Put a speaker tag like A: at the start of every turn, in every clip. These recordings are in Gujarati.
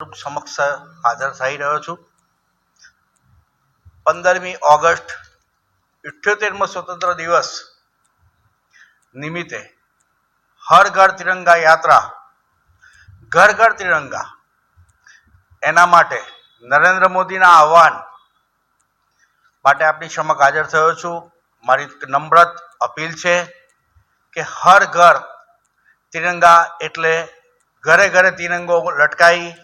A: સમક્ષ હાજર થઈ રહ્યો છું. પંદરમી ઓગસ્ટ ઇઠ્યોતેરમો સ્વતંત્ર દિવસ નિમિત્તે હર ઘર તિરંગા યાત્રા, ઘર ઘર તિરંગા. એના માટે નરેન્દ્ર મોદીના આહવાન માટે આપની સમક્ષ હાજર થયો છું. મારી નમ્રત અપીલ છે કે હર ઘર તિરંગા એટલે ઘરે ઘરે તિરંગો લટકાવી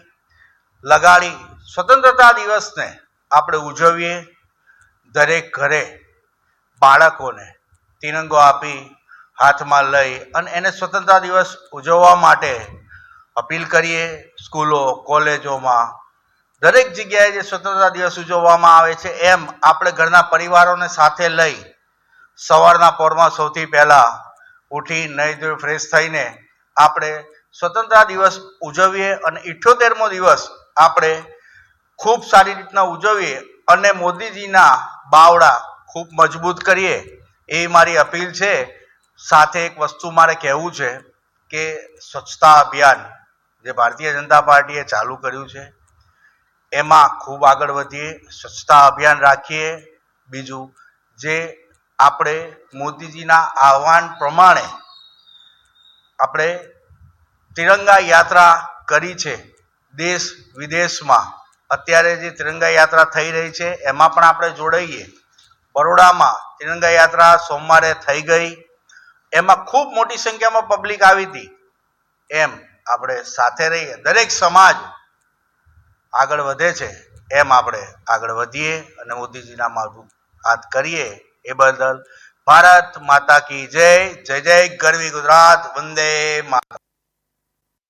A: લગાડી સ્વતંત્રતા દિવસને આપણે ઉજવીએ. દરેક ઘરે બાળકોને તિરંગો આપી, હાથમાં લઈ અને એને સ્વતંત્રતા દિવસ ઉજવવા માટે અપીલ કરીએ. સ્કૂલો, કોલેજોમાં દરેક જગ્યાએ જે સ્વતંત્રતા દિવસ ઉજવવામાં આવે છે, એમ આપણે ઘરના પરિવારોને સાથે લઈ સવારના પોરમાં સૌથી પહેલાં ઉઠી નહીં ધોઈ ફ્રેશ થઈને આપણે સ્વતંત્રતા દિવસ ઉજવીએ અને ઇઠ્યોતેરમો દિવસ આપણે ખૂબ સારી રીતના ઉજવીએ અને મોદીજીના બાવડા ખૂબ મજબૂત કરીએ એ મારી અપીલ છે. સાથે એક વસ્તુ મારે કહેવું છે કે સ્વચ્છતા અભિયાન જે ભારતીય જનતા પાર્ટીએ ચાલુ કર્યું છે, એમાં ખૂબ આગળ વધીએ, સ્વચ્છતા અભિયાન રાખીએ. બીજું, જે આપણે મોદીજીના આહવાન પ્રમાણે આપણે તિરંગા યાત્રા કરી છે દેશ વિદેશમાં અત્યારે જે તિરંગા યાત્રા થઈ રહી છે, એમાં પણ આપણે જોડાઈએ. બરોડામાં તિરંગા યાત્રા સોમવારે થઈ ગઈ. એમાં ખૂબ મોટી સંખ્યામાં પબ્લિક આવી હતી. એમ આપણે સાથે રહીએ. દરેક સમાજ આગળ વધે છે, એમ આપણે આગળ વધીએ અને મોદીજીના માર્ગું હાથ કરીએ એ બદલ ભારત માતા કી જય જય જય ગરવી ગુજરાત, વંદે માતરમ